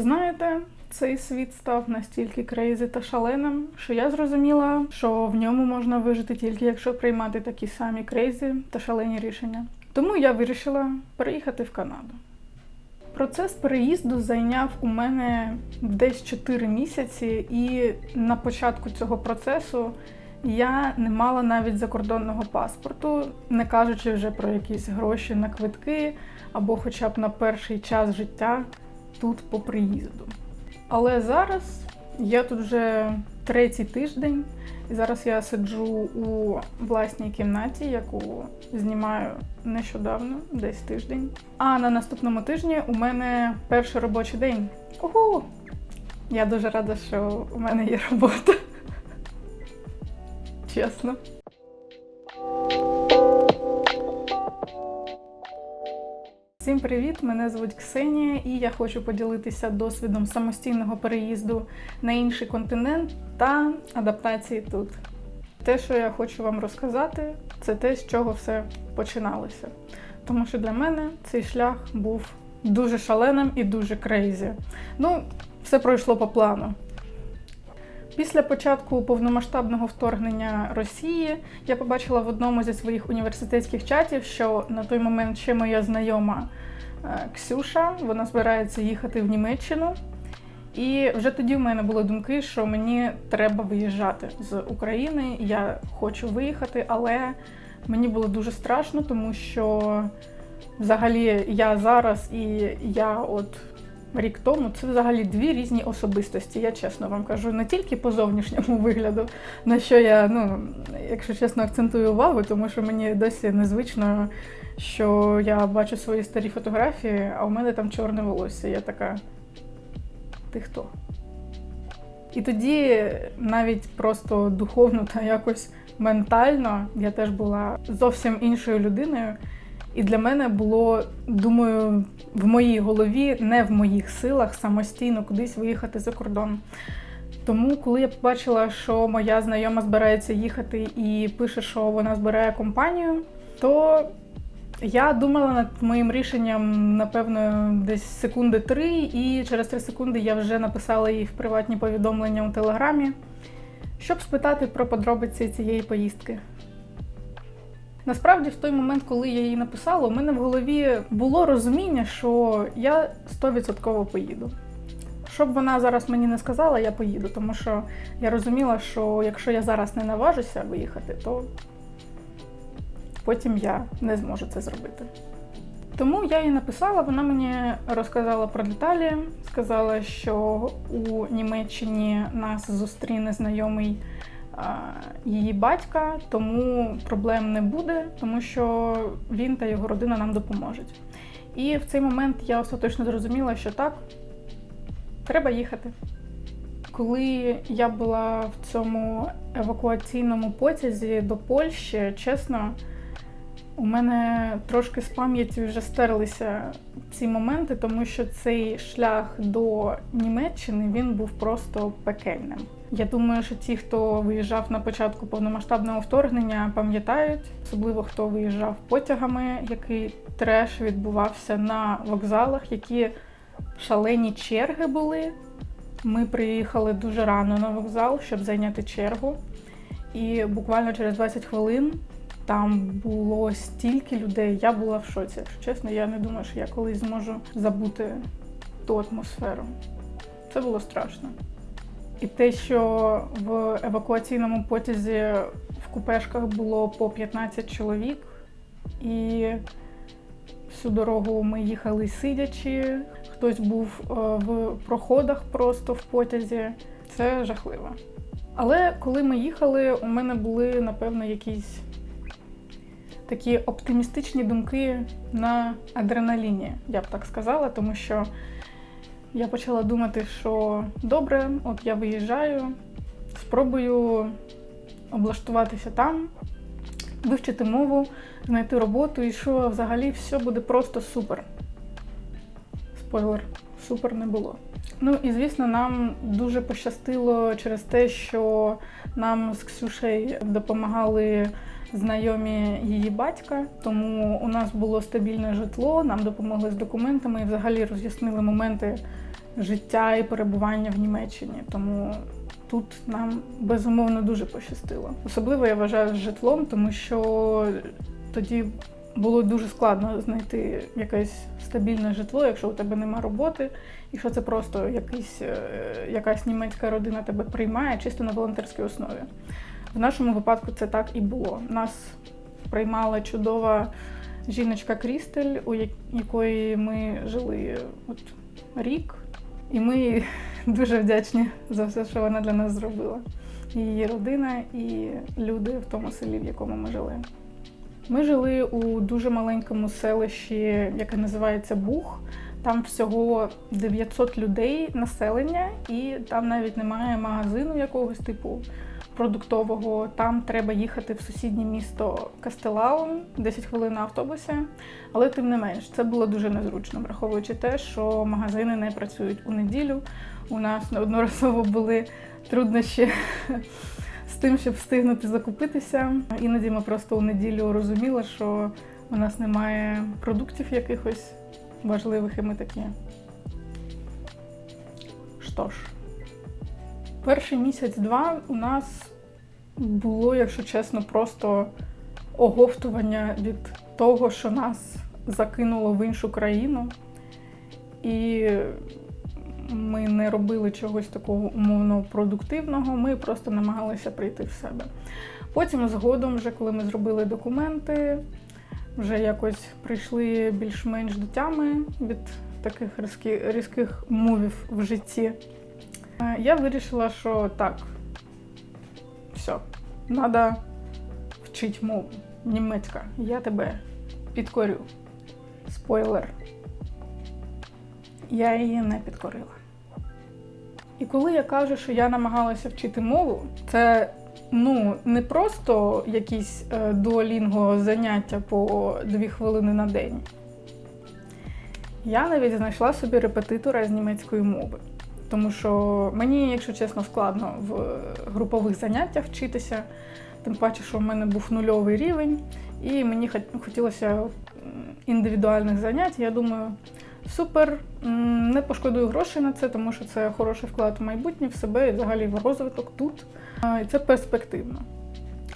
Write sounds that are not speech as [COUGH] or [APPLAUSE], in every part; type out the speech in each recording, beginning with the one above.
Знаєте, цей світ став настільки крейзи та шаленим, що я зрозуміла, що в ньому можна вижити тільки якщо приймати такі самі крейзи та шалені рішення. Тому я вирішила переїхати в Канаду. Процес переїзду зайняв у мене десь 4 місяці, і на початку цього процесу я не мала навіть закордонного паспорту, не кажучи вже про якісь гроші на квитки або хоча б на перший час життя тут по приїзду. Але зараз я тут вже третій тиждень, і зараз я сиджу у власній кімнаті, яку знімаю нещодавно, десь тиждень. А на наступному тижні у мене перший робочий день. Ого! Я дуже рада, що у мене є робота. [LAUGHS] Чесно. Всім привіт! Мене звуть Ксенія, і я хочу поділитися досвідом самостійного переїзду на інший континент та адаптації тут. Те, що я хочу вам розказати, це те, з чого все починалося. Тому що для мене цей шлях був дуже шаленим і дуже крейзі. Ну, все пройшло по плану. Після початку повномасштабного вторгнення Росії я побачила в одному зі своїх університетських чатів, що на той момент ще моя знайома е, Ксюша, вона збирається їхати в Німеччину. І вже тоді в мене були думки, що мені треба виїжджати з України. Я хочу виїхати, але мені було дуже страшно, тому що взагалі я зараз і я от рік тому це взагалі дві різні особистості. Я чесно вам кажу, не тільки по зовнішньому вигляду, на що я, ну, якщо чесно, акцентую увагу, тому що мені досі незвично, що я бачу свої старі фотографії, а у мене там чорне волосся. Я така. Ти хто? І тоді навіть просто духовно та якось ментально я теж була зовсім іншою людиною. І для мене було, думаю, в моїй голові, не в моїх силах самостійно кудись виїхати за кордон. Тому, коли я побачила, що моя знайома збирається їхати і пише, що вона збирає компанію, то я думала над моїм рішенням, напевно, десь секунди три, і через три секунди я вже написала їй в приватні повідомлення у телеграмі, щоб спитати про подробиці цієї поїздки. Насправді, в той момент, коли я її написала, у мене в голові було розуміння, що я 100% поїду. Щоб вона зараз мені не сказала, я поїду, тому що я розуміла, що якщо я зараз не наважуся виїхати, то потім я не зможу це зробити. Тому я їй написала, вона мені розказала про деталі, сказала, що у Німеччині нас зустріне знайомий її батька, тому проблем не буде, тому що він та його родина нам допоможуть. І в цей момент я остаточно зрозуміла, що так, треба їхати. Коли я була в цьому евакуаційному потязі до Польщі, чесно, у мене трошки з пам'яті вже стерлися ці моменти, тому що цей шлях до Німеччини він був просто пекельним. Я думаю, що ті, хто виїжджав на початку повномасштабного вторгнення, пам'ятають, особливо хто виїжджав потягами, який треш відбувався на вокзалах, які шалені черги були. Ми приїхали дуже рано на вокзал, щоб зайняти чергу. І буквально через 20 хвилин там було стільки людей. Я була в шоці. Якщо чесно, я не думаю, що я колись зможу забути ту атмосферу. Це було страшно. І те, що в евакуаційному потязі в купешках було по 15 чоловік, і всю дорогу ми їхали сидячи, хтось був е, в проходах просто в потязі. Це жахливо. Але коли ми їхали, у мене були, напевно, якісь такі оптимістичні думки на адреналіні, я б так сказала, тому що я почала думати, що добре, от я виїжджаю, спробую облаштуватися там, вивчити мову, знайти роботу, і що взагалі все буде просто супер. Спойлер, супер не було. Ну і звісно, нам дуже пощастило через те, що нам з Ксюшею допомагали знайомі її батька, тому у нас було стабільне житло, нам допомогли з документами і взагалі роз'яснили моменти, життя і перебування в Німеччині. Тому тут нам безумовно дуже пощастило. Особливо я вважаю з житлом, тому що тоді було дуже складно знайти якесь стабільне житло, якщо у тебе нема роботи, якщо це просто якийсь, е, якась німецька родина тебе приймає чисто на волонтерській основі. В нашому випадку це так і було. Нас приймала чудова жіночка Крістель, у якої ми жили от рік, і ми [LAUGHS] дуже вдячні за все, що вона для нас зробила. Її родина, і люди в тому селі, в якому ми жили. Ми жили у дуже маленькому селищі, яке називається Бух. Там всього 900 людей населення, і там навіть немає магазину якогось типу продуктового. Там треба їхати в сусіднє місто Кастелаун, 10 хвилин на автобусі. Але тим не менш, це було дуже незручно, враховуючи те, що магазини не працюють у неділю. У нас неодноразово були труднощі з тим, щоб встигнути закупитися. Іноді ми просто у неділю розуміли, що у нас немає продуктів якихось важливих, і ми такі. Що ж, перший місяць-два у нас було, якщо чесно, просто оговтування від того, що нас закинуло в іншу країну. І ми не робили чогось такого умовно продуктивного, ми просто намагалися прийти в себе. Потім, згодом, вже коли ми зробили документи, вже якось прийшли більш-менш до тями від таких різких, різких мувів в житті. Е, Я вирішила, що так, все, треба вчити мову. Німецька. Я тебе підкорю. Спойлер. Я її не підкорила. І коли я кажу, що я намагалася вчити мову, це ну не просто якісь е, дуолінго заняття по дві хвилини на день. Я навіть знайшла собі репетитора з німецької мови. Тому що мені, якщо чесно, складно в групових заняттях вчитися, тим паче, що в мене був нульовий рівень, і мені хот- хотілося індивідуальних занять. Я думаю, супер, не пошкодую грошей на це, тому що це хороший вклад в майбутнє, в себе і взагалі в розвиток тут. І це перспективно.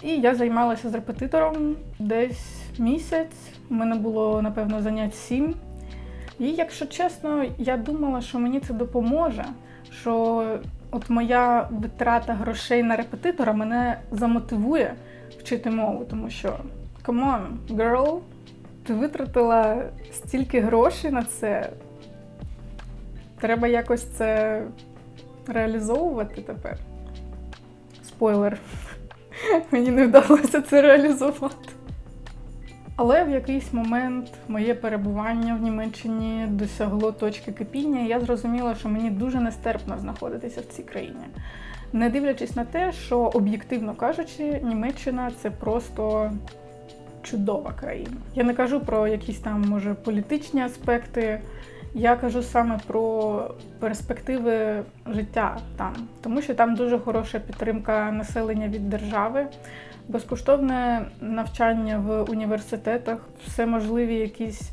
І я займалася з репетитором десь місяць. У мене було, напевно, занять сім. І якщо чесно, я думала, що мені це допоможе, що от моя витрата грошей на репетитора мене замотивує вчити мову, тому що come on, girl, ти витратила стільки грошей на це. Треба якось це реалізовувати тепер. Спойлер. [LAUGHS] Мені не вдалося це реалізувати. Але в якийсь момент моє перебування в Німеччині досягло точки кипіння, і я зрозуміла, що мені дуже нестерпно знаходитися в цій країні. Не дивлячись на те, що об'єктивно кажучи, Німеччина це просто чудова країна. Я не кажу про якісь там, може, політичні аспекти. Я кажу саме про перспективи життя там, тому що там дуже хороша підтримка населення від держави, безкоштовне навчання в університетах, все можливі якісь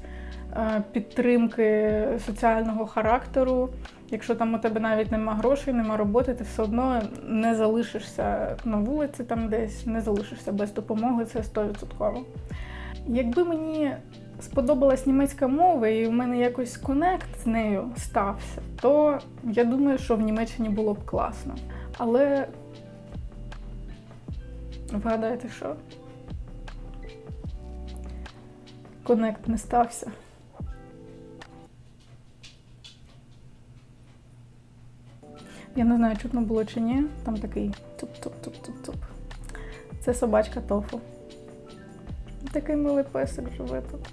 е, підтримки соціального характеру. Якщо там у тебе навіть нема грошей, нема роботи, ти все одно не залишишся на вулиці там десь, не залишишся без допомоги, це 100%. Якби мені сподобалась німецька мова і в мене якось конект з нею стався, то я думаю, що в Німеччині було б класно. Але вгадаєте що? Конект не стався. Я не знаю, чутно було чи ні. Там такий туп-туп-туп-туп-туп. Це собачка тофу. Такий милий песик живе тут.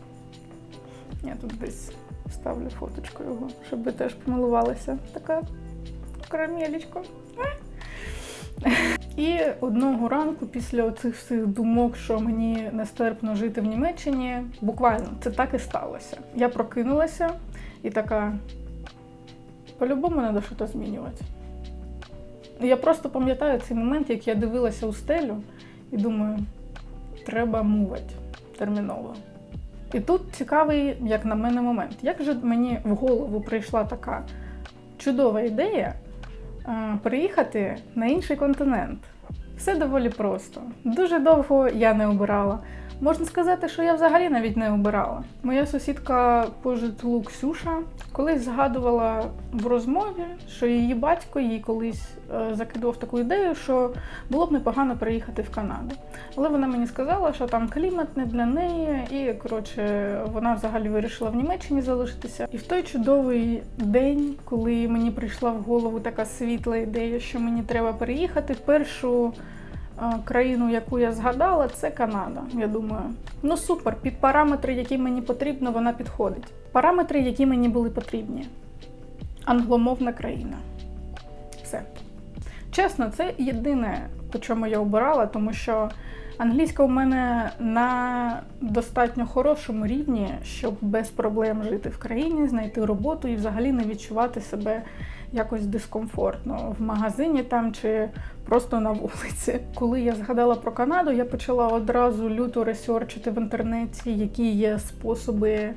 Я тут десь вставлю фоточку його, щоб ви теж помилувалися. Така карамелечка. І одного ранку, після оцих всіх думок, що мені нестерпно жити в Німеччині, буквально це так і сталося. Я прокинулася і така: по-любому треба щось змінювати. Я просто пам'ятаю цей момент, як я дивилася у стелю і думаю, треба мувати терміново. І тут цікавий, як на мене, момент. Як же мені в голову прийшла така чудова ідея переїхати на інший континент. Все доволі просто. Дуже довго я не обирала. Можна сказати, що я взагалі навіть не обирала. Моя сусідка по житлу Ксюша колись згадувала в розмові, що її батько їй колись закидував таку ідею, що було б непогано переїхати в Канаду. Але вона мені сказала, що там клімат не для неї, і коротше, вона взагалі вирішила в Німеччині залишитися. І в той чудовий день, коли мені прийшла в голову така світла ідея, що мені треба переїхати, першу е, країну, яку я згадала, це Канада. Я думаю, ну супер, під параметри, які мені потрібно, вона підходить. Параметри, які мені були потрібні. Англомовна країна. Все. Чесно, це єдине, по чому я обирала, тому що англійська у мене на достатньо хорошому рівні, щоб без проблем жити в країні, знайти роботу і взагалі не відчувати себе якось дискомфортно в магазині там чи просто на вулиці. Коли я згадала про Канаду, я почала одразу люто ресерчити в інтернеті, які є способи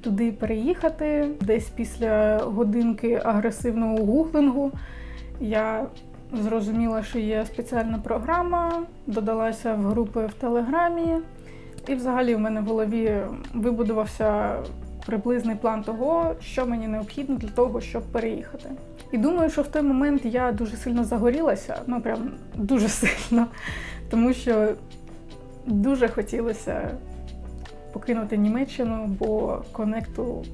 туди переїхати. Десь після годинки агресивного гуглингу я зрозуміла, що є спеціальна програма, додалася в групи в Телеграмі, і взагалі в мене в голові вибудувався приблизний план того, що мені необхідно для того, щоб переїхати. І думаю, що в той момент я дуже сильно загорілася, ну прям дуже сильно, тому що дуже хотілося покинути Німеччину, бо конекту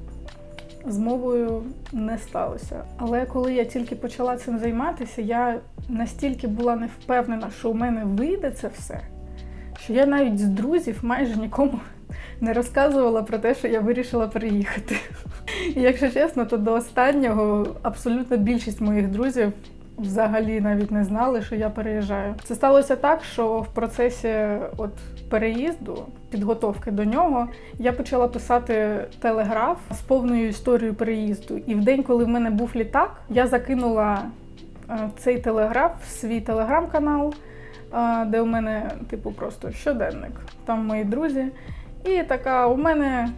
з мовою не сталося. Але коли я тільки почала цим займатися, я настільки була не впевнена, що у мене вийде це все, що я навіть з друзів майже нікому не розказувала про те, що я вирішила переїхати. І якщо чесно, то до останнього абсолютно більшість моїх друзів взагалі навіть не знали, що я переїжджаю. Це сталося так, що в процесі от переїзду, підготовки до нього, я почала писати телеграф з повною історією переїзду. І в день, коли в мене був літак, я закинула е, цей телеграф в свій телеграм-канал, е, де у мене, типу, просто щоденник. Там мої друзі. І така, у мене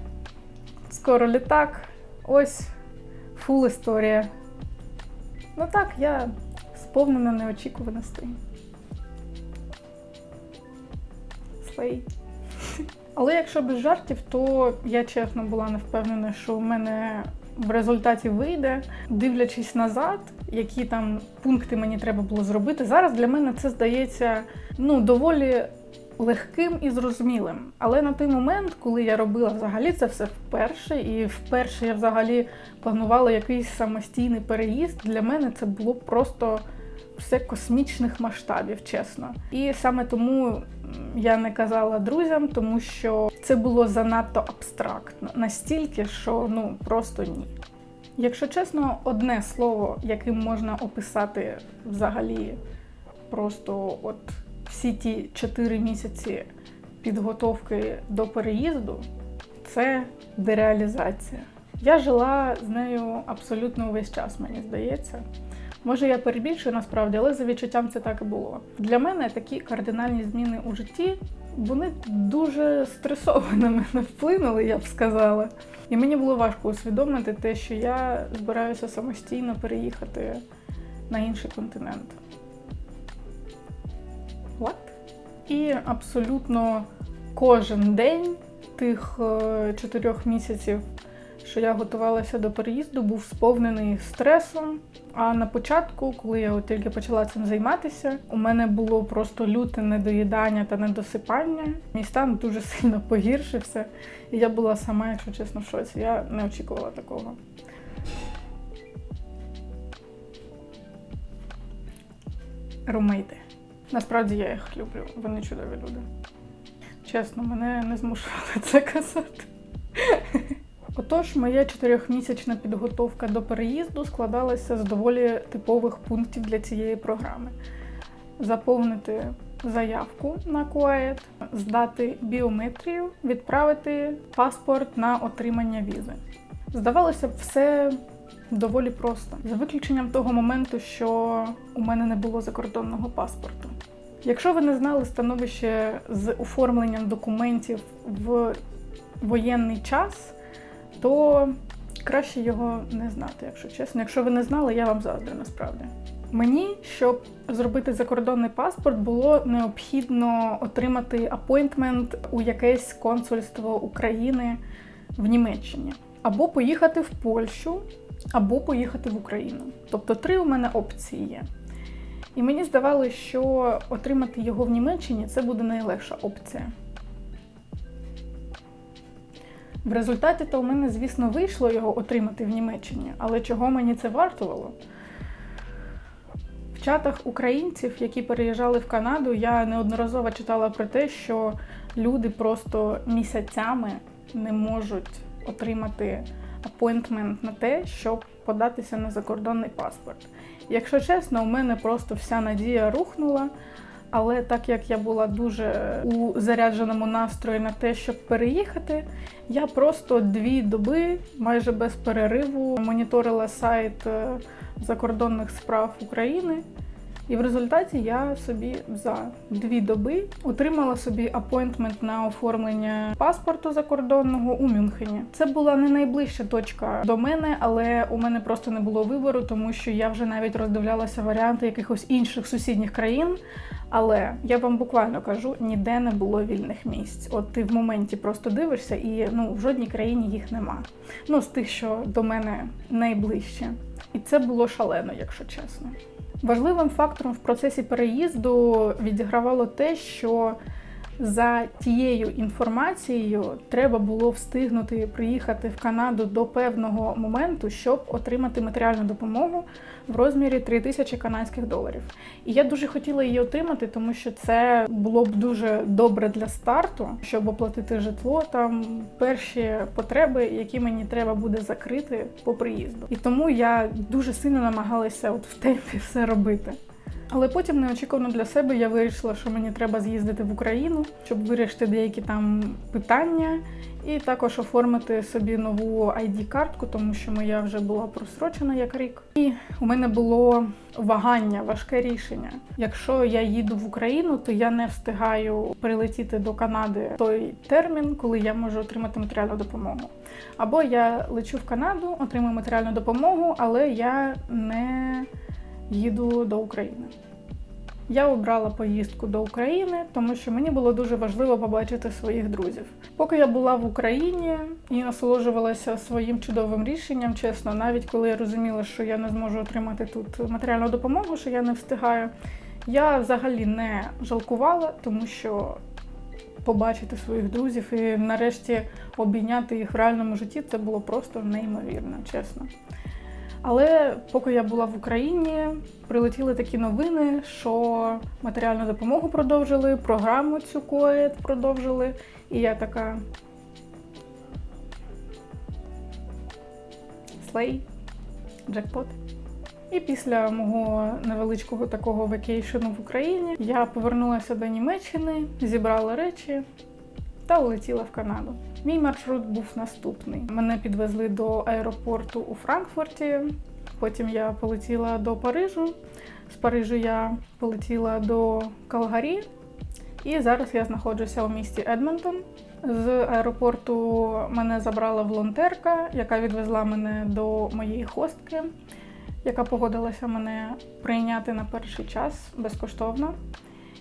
скоро літак, ось фул історія. Ну так, я сповнена неочікуваностей. Слей. Але якщо без жартів, то я чесно була не впевнена, що у мене в результаті вийде, дивлячись назад, які там пункти мені треба було зробити. Зараз для мене це здається ну, доволі легким і зрозумілим. Але на той момент, коли я робила взагалі це все вперше, і вперше я взагалі планувала якийсь самостійний переїзд, для мене це було просто все космічних масштабів, чесно. І саме тому я не казала друзям, тому що це було занадто абстрактно, настільки, що ну просто ні. Якщо чесно, одне слово, яким можна описати взагалі просто от всі ті чотири місяці підготовки до переїзду, це дереалізація. Я жила з нею абсолютно увесь час, мені здається. Може, я перебільшую насправді, але за відчуттям це так і було. Для мене такі кардинальні зміни у житті вони дуже стресово на мене вплинули, я б сказала. І мені було важко усвідомити те, що я збираюся самостійно переїхати на інший континент. What? І абсолютно кожен день тих е, чотирьох місяців, що я готувалася до переїзду, був сповнений стресом. А на початку, коли я от тільки почала цим займатися, у мене було просто люте недоїдання та недосипання. Мій стан дуже сильно погіршився, і я була сама, якщо чесно, в шоці. Я не очікувала такого. Румейти. Насправді я їх люблю, вони чудові люди. Чесно, мене не змушували це казати. Отож, моя чотирьохмісячна підготовка до переїзду складалася з доволі типових пунктів для цієї програми: заповнити заявку на КУАЕД, здати біометрію, відправити паспорт на отримання візи. Здавалося б, все доволі просто, за виключенням того моменту, що у мене не було закордонного паспорту. Якщо ви не знали становище з оформленням документів в воєнний час, то краще його не знати, якщо чесно. Якщо ви не знали, я вам заздрю насправді. Мені, щоб зробити закордонний паспорт, було необхідно отримати апойнтмент у якесь консульство України в Німеччині, або поїхати в Польщу, або поїхати в Україну. Тобто три у мене опції є. І мені здавалося, що отримати його в Німеччині це буде найлегша опція. В результаті то у мене, звісно, вийшло його отримати в Німеччині, але чого мені це вартувало? В чатах українців, які переїжджали в Канаду, я неодноразово читала про те, що люди просто місяцями не можуть отримати апойнтмент на те, щоб податися на закордонний паспорт. Якщо чесно, у мене просто вся надія рухнула. Але так як я була дуже у зарядженому настрої на те, щоб переїхати, я просто дві доби, майже без перериву, моніторила сайт е, закордонних справ України. І в результаті я собі за дві доби отримала собі апойнтмент на оформлення паспорту закордонного у Мюнхені. Це була не найближча точка до мене, але у мене просто не було вибору, тому що я вже навіть роздивлялася варіанти якихось інших сусідніх країн. Але я вам буквально кажу, ніде не було вільних місць. От ти в моменті просто дивишся, і ну в жодній країні їх нема. Ну з тих, що до мене найближче. І це було шалено, якщо чесно. Важливим фактором в процесі переїзду відігравало те, що за тією інформацією треба було встигнути приїхати в Канаду до певного моменту, щоб отримати матеріальну допомогу в розмірі 3 тисячі канадських доларів. І я дуже хотіла її отримати, тому що це було б дуже добре для старту, щоб оплатити житло, там перші потреби, які мені треба буде закрити по приїзду. І тому я дуже сильно намагалася от в темпі все робити. Але потім неочікувано для себе я вирішила, що мені треба з'їздити в Україну, щоб вирішити деякі там питання, і також оформити собі нову ID-картку, тому що моя вже була просрочена як рік. І у мене було вагання, важке рішення. Якщо я їду в Україну, то я не встигаю прилетіти до Канади той термін, коли я можу отримати матеріальну допомогу. Або я лечу в Канаду, отримую матеріальну допомогу, але я не їду до України. Я обрала поїздку до України, тому що мені було дуже важливо побачити своїх друзів. Поки я була в Україні і насолоджувалася своїм чудовим рішенням, чесно, навіть коли я розуміла, що я не зможу отримати тут матеріальну допомогу, що я не встигаю, я взагалі не жалкувала, тому що побачити своїх друзів і нарешті обійняти їх в реальному житті це було просто неймовірно, чесно. Але поки я була в Україні, прилетіли такі новини, що матеріальну допомогу продовжили, програму цю КОЕД продовжили. І я така. Слей, джекпот. І після мого невеличкого такого векейшену в Україні я повернулася до Німеччини, зібрала речі та улетіла в Канаду. Мій маршрут був наступний. Мене підвезли до аеропорту у Франкфурті. Потім я полетіла до Парижу. З Парижу я полетіла до Калгарі. І зараз я знаходжуся у місті Едмонтон. З аеропорту мене забрала волонтерка, яка відвезла мене до моєї хостки, яка погодилася мене прийняти на перший час безкоштовно.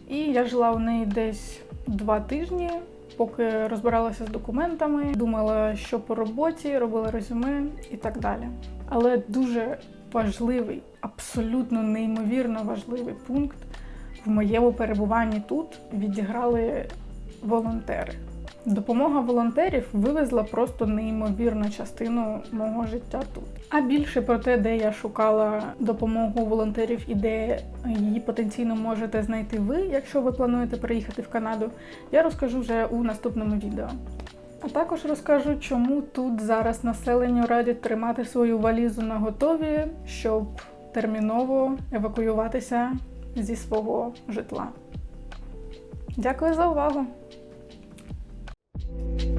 І я жила у неї десь два тижні поки розбиралася з документами, думала, що по роботі, робила резюме і так далі. Але дуже важливий, абсолютно неймовірно важливий пункт в моєму перебуванні тут відіграли волонтери. Допомога волонтерів вивезла просто неймовірну частину мого життя тут. А більше про те, де я шукала допомогу волонтерів і де її потенційно можете знайти ви, якщо ви плануєте приїхати в Канаду, я розкажу вже у наступному відео. А також розкажу, чому тут зараз населенню радять тримати свою валізу на готові, щоб терміново евакуюватися зі свого житла. Дякую за увагу! Thank you.